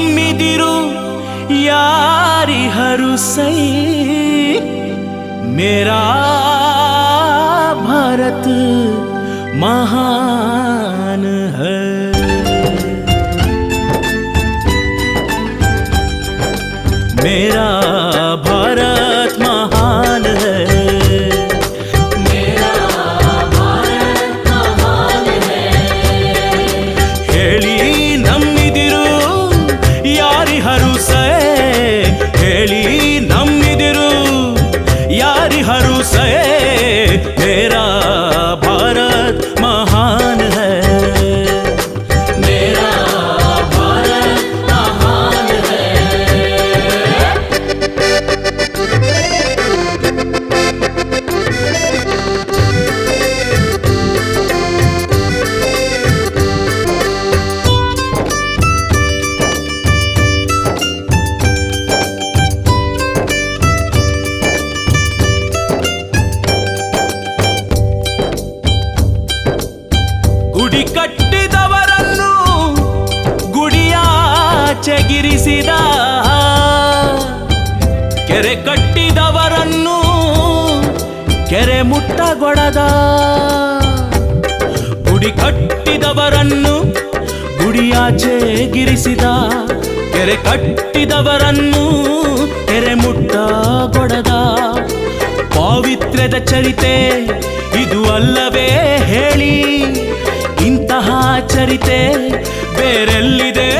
ನಮ್ಮಿದಿರು ಯಾರಿಹರು ಸೈ ಮೇರಾ ಭಾರತ್ ಮಹಾನ್ ಹೈ मेरा say ಗುಡಿಯಾಚೆಗಿರಿಸಿದ ಕೆರೆ ಕಟ್ಟಿದವರನ್ನು ಕೆರೆ ಮುಟ್ಟಗೊಡದ. ಗುಡಿ ಕಟ್ಟಿದವರನ್ನು ಗುಡಿಯಾಚೆಗಿರಿಸಿದ ಕೆರೆ ಕಟ್ಟಿದವರನ್ನು ಕೆರೆ ಮುಟ್ಟಗೊಡದ. ಪಾವಿತ್ರ್ಯದ ಚರಿತೆ ಇದು ಅಲ್ಲವೇ ಹೇಳಿ. ಇಂತಹ ಚರಿತೆ ಬೇರೆಲ್ಲಿದೆ?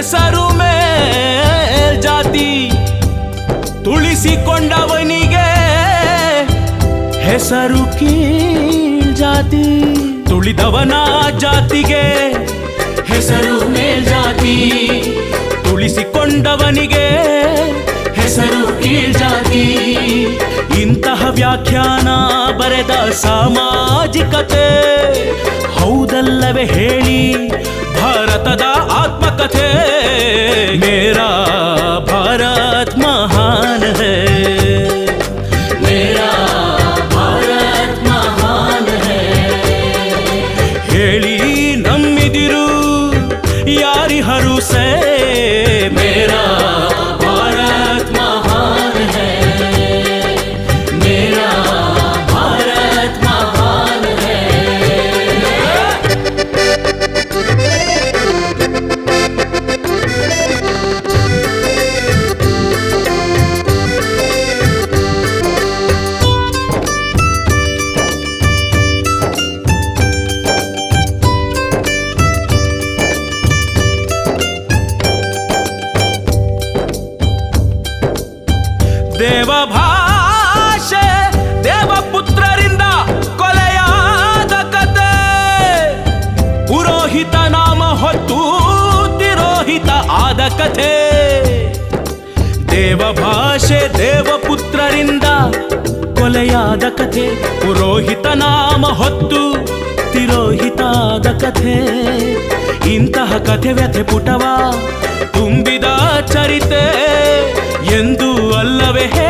ಹೆಸರು ಮೇಲ್ ಜಾತಿ ತುಳಿಸಿಕೊಂಡವನಿಗೆ ಹೆಸರು ಜಾತಿ. ತುಳಿದವನ ಜಾತಿಗೆ ಹೆಸರು ಮೇಲ್ ಜಾತಿ. ತುಳಿಸಿಕೊಂಡವನಿಗೆ ಹೆಸರು ಜಾತಿ. ಇಂತಹ ವ್ಯಾಖ್ಯಾನ ಬರೆದ ಸಾಮಾಜಿಕತೆ ಹೌದಲ್ಲವೇ ಹೇಳಿ. ताकत है मेरा ದೇವಭಾಷೆ, ದೇವಪುತ್ರರಿಂದ ಕೊಲೆಯಾದ ಕತೆ. ಪುರೋಹಿತ ನಾಮ ಹೊತ್ತು, ತಿರೋಹಿತ ಆದ ಕಥೆ. ದೇವಭಾಷೆ, ದೇವಪುತ್ರರಿಂದ ಕೊಲೆಯಾದ ಕಥೆ. ಪುರೋಹಿತ ನಾಮ ಹೊತ್ತು ತಿರೋಹಿತಾದ ಕಥೆ. ಇಂತಹ ಕಥೆ ವ್ಯಥೆ ಪುಟವ ತುಂಬಿದ ಚರಿತೆ. ಎಂದು लवे है